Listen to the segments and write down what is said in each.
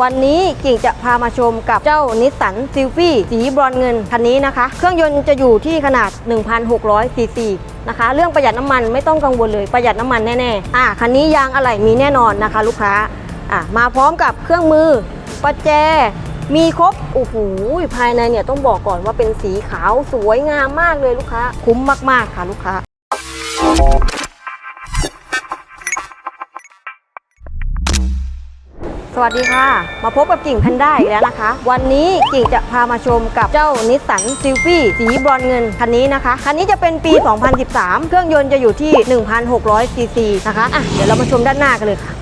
วันนี้กิ่งจะพามาชมกับเจ้านิสสันซิลฟี่สีบรอนเงินคันนี้นะคะ เครื่องยนต์จะอยู่ที่ขนาด 1,600ซีซีนะคะ เรื่องประหยัดน้ำมันไม่ต้องกังวลเลยประหยัดน้ำมันแน่ๆอะคันนี้ยางอะไหล่มีแน่นอนนะคะ ลูกค้าอะมาพร้อมกับเครื่องมือประแจมีครบ โอ้โห ภายในเนี่ยต้องบอกก่อนว่าเป็นสีขาวสวยงามมากเลยลูกค้า คุ้มมาก ๆ ค่ะลูกค้า สวัสดีค่ะ มาพบกับกิ่งแพนด้าอีกแล้วนะคะ วันนี้กิ่งจะพามาชมกับเจ้านิสสันซิลฟี่สีบรอนเงินคันนี้นะคะ คันนี้จะเป็นปี 2013 เครื่องยนต์จะอยู่ที่ 1,600ซีซีนะคะอะเดี๋ยวเรามาชมด้านหน้ากันเลยค่ะ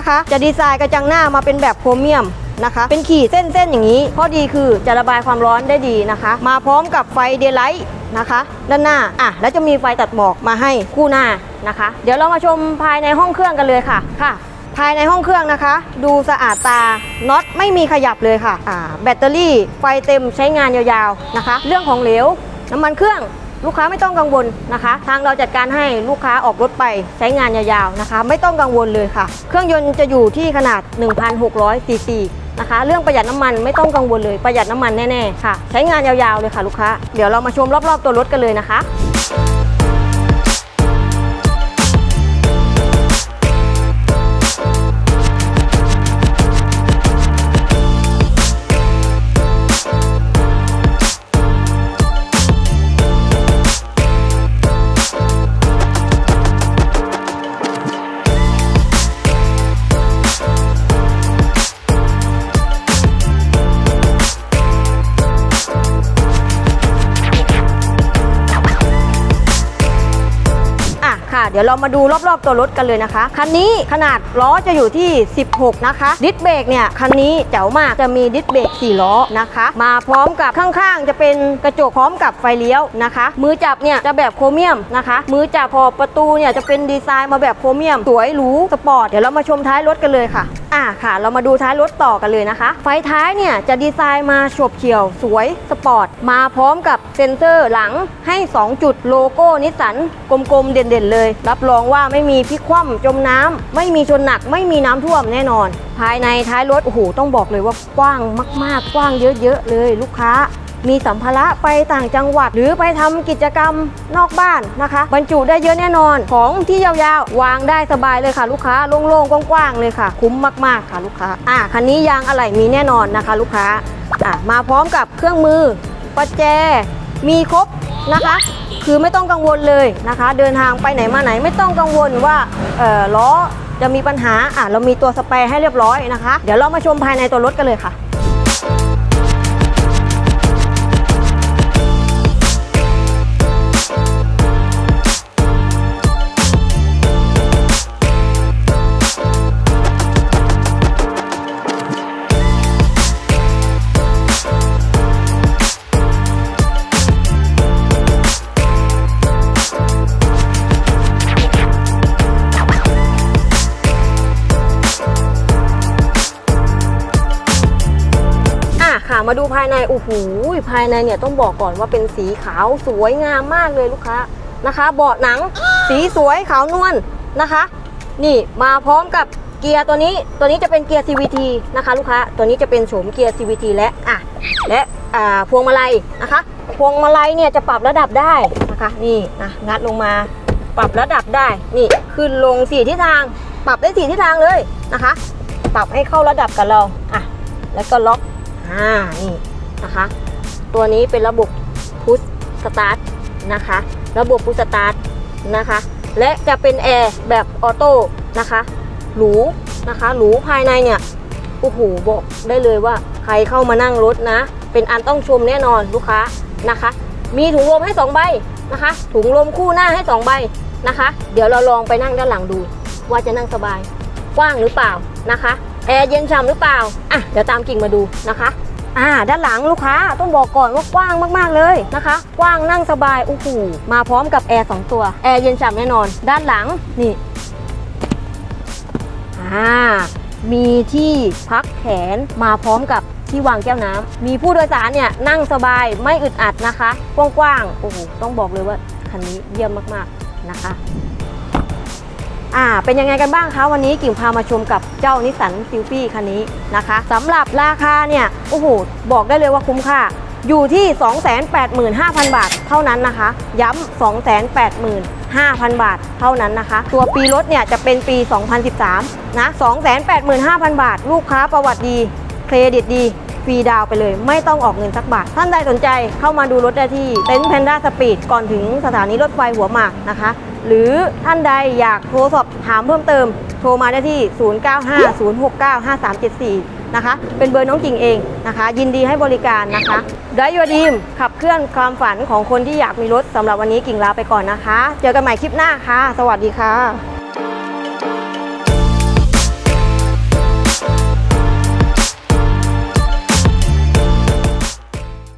นะคะ จะดีไซน์กระจังหน้ามาเป็นแบบโครเมียมนะคะ เป็นขีดเส้นๆอย่างนี้ข้อดีคือจะระบายความร้อนได้ดีนะคะ มาพร้อมกับไฟเดย์ไลท์นะคะ ด้านหน้าอะแล้วจะมีไฟตัดหมอกมาให้คู่หน้านะคะ เดี๋ยวเรามาชมภายในห้องเครื่องกันเลยค่ะค่ะภายในห้องเครื่องนะคะ ดูสะอาดตาน็อตไม่มีขยับเลยค่ะอ่าแบตเตอรี่ไฟเต็มใช้งานยาวๆนะคะ เรื่องของเหลวน้ำมันเครื่อง ลูกค้าไม่ต้องกังวลนะคะ ทางเราจัดการให้ลูกค้าออกรถไปใช้งานยาวๆนะคะ ไม่ต้องกังวลเลยค่ะ เครื่องยนต์จะอยู่ที่ขนาด 1,600ซีซีนะคะ เรื่องประหยัดน้ำมันไม่ต้องกังวลเลยประหยัดน้ำมันแน่ๆค่ะ ใช้งานยาวๆเลยค่ะลูกค้า เดี๋ยวเรามาชมรอบๆตัวรถกันเลยนะคะ ค่ะ เดี๋ยวเรามาดูรอบๆตัวรถกันเลยนะคะ คันนี้ขนาดล้อจะอยู่ที่ 16 นะคะ ดิสเบรกเนี่ย คันนี้เจ๋วมากจะมีดิสเบรก4ล้อนะคะ มาพร้อมกับข้างๆ จะเป็นกระจกพร้อมกับไฟเลี้ยวนะคะ มือจับเนี่ยจะแบบโครเมียมนะคะ มือจับพอประตูเนี่ยจะเป็นดีไซน์มาแบบโครเมียม สวยหรูสปอร์ต เดี๋ยวเรามาชมท้ายรถกันเลยค่ะ อะค่ะ เรามาดูท้ายรถต่อกันเลยนะคะ ไฟท้ายเนี่ยจะดีไซน์มาฉบเฉี่ยวสวยสปอร์ต มาพร้อมกับเซ็นเซอร์หลังให้ 2 จุดโลโก้นิสสันกลมๆ เด่นๆเลย รับรองว่าไม่มีพลิกคว่ำจมน้ำไม่มีชนหนักไม่มีน้ำท่วมแน่นอน ภายในท้ายรถโอ้โหต้องบอกเลยว่ากว้างมาก ๆ กว้างเยอะๆเลย ลูกค้า มีสัมภาระไปต่างจังหวัด หรือไปทำกิจกรรมนอกบ้านนะคะ บรรจุได้เยอะแน่นอนของที่ยาวๆ วางได้สบายเลยค่ะ ลูกค้าโล่งๆกว้างๆเลยค่ะ คุ้มมากๆค่ะลูกค้าอะคันนี้ยางอะไหล่มีแน่นอนนะคะ ลูกค้าอะมาพร้อมกับเครื่องมือประแจ มีครบนะคะ คือไม่ต้องกังวลเลยนะคะ เดินทางไปไหนมาไหนไม่ต้องกังวลว่าเออล้อจะมีปัญหาอะเรามีตัวสเปรย์ให้เรียบร้อยนะคะ เดี๋ยวเรามาชมภายในตัวรถกันเลยค่ะ มาดูภายในโอ้โหภายในเนี่ยต้องบอกก่อนว่าเป็นสีขาวสวยงามมากเลยลูกค้านะคะ เบาะหนังสีสวยขาวนวลนะคะ นี่มาพร้อมกับเกียร์ตัวนี้ตัวนี้จะเป็นเกียร์ CVT นะคะลูกค้าตัวนี้จะเป็นโฉมเกียร์ CVT และอะและอ่าพวงมาลัยนะคะ พวงมาลัยเนี่ยจะปรับระดับได้นะคะนี่นะงัดลงมาปรับระดับได้นี่ขึ้นลงสี่ทิศทาง ปรับได้สี่ทิศทางเลยนะคะ ปรับให้เข้าระดับกับเราอะแล้วก็ล็อก อ่านี่นะคะ ตัวนี้เป็นระบบพุชสตาร์ทนะคะ ระบบพุชสตาร์ทนะคะ และจะเป็นแอร์แบบออโต้นะคะหรูนะคะหรูภายในเนี่ยโอ้โหบอกได้เลยว่าใครเข้ามานั่งรถนะ เป็นอันต้องชมแน่นอนลูกค้านะคะ มีถุงลมให้2ใบนะคะ ถุงลมคู่หน้าให้2ใบนะคะ เดี๋ยวเราลองไปนั่งด้านหลังดู ว่าจะนั่งสบายกว้างหรือเปล่านะคะ แอร์เย็นฉ่ำหรือเปล่า อะ เดี๋ยวตามกิ่งมาดูนะคะ อ่า ด้านหลังลูกค้าต้องบอกก่อนว่ากว้างมากๆเลยนะคะ กว้างนั่งสบายโอ้โหมาพร้อมกับแอร์2ตัว แอร์เย็นฉ่ำแน่นอน ด้านหลังนี่ อ่า มีที่พักแขนมาพร้อมกับที่วางแก้วน้ำมีผู้โดยสารเนี่ยนั่งสบายไม่อึดอัดนะคะ กว้างๆ โอ้โห ต้องบอกเลยว่าคันนี้เยี่ยมมากๆนะคะ อ่าเป็นยังไงกันบ้างคะวันนี้กิ่งพามาชมกับเจ้านิสสันซิลฟี่คันนี้นะคะสำหรับราคาเนี่ยโอ้โหบอกได้เลยว่าคุ้มค่าอยู่ที่ 285,000 บาทเท่านั้นนะคะ ย้ำ 285,000 บาทเท่านั้นนะคะ ตัวปีรถเนี่ยจะเป็นปี 2013 นะ 285,000 บาท ลูกค้าประวัติดี เครดิตดี ฟรีดาวไปเลย ไม่ต้องออกเงินสักบาท ท่านใดสนใจเข้ามาดูรถได้ที่เต็นท์แพนด้าสปีดก่อนถึงสถานีรถไฟหัวหมากนะคะ หรือท่านใดอยากโทรสอบถามเพิ่มเติม โทรมาได้ที่ 0950695374 นะคะ เป็นเบอร์น้องกิ่งเองนะคะ ยินดีให้บริการนะคะดย o ดีมขับเคลื่อนความฝันของคนที่อยากมีรถสำหรับวันนี้กิ่งลาไปก่อนนะคะ เจอกันใหม่คลิปหน้าค่ะ สวัสดีค่ะ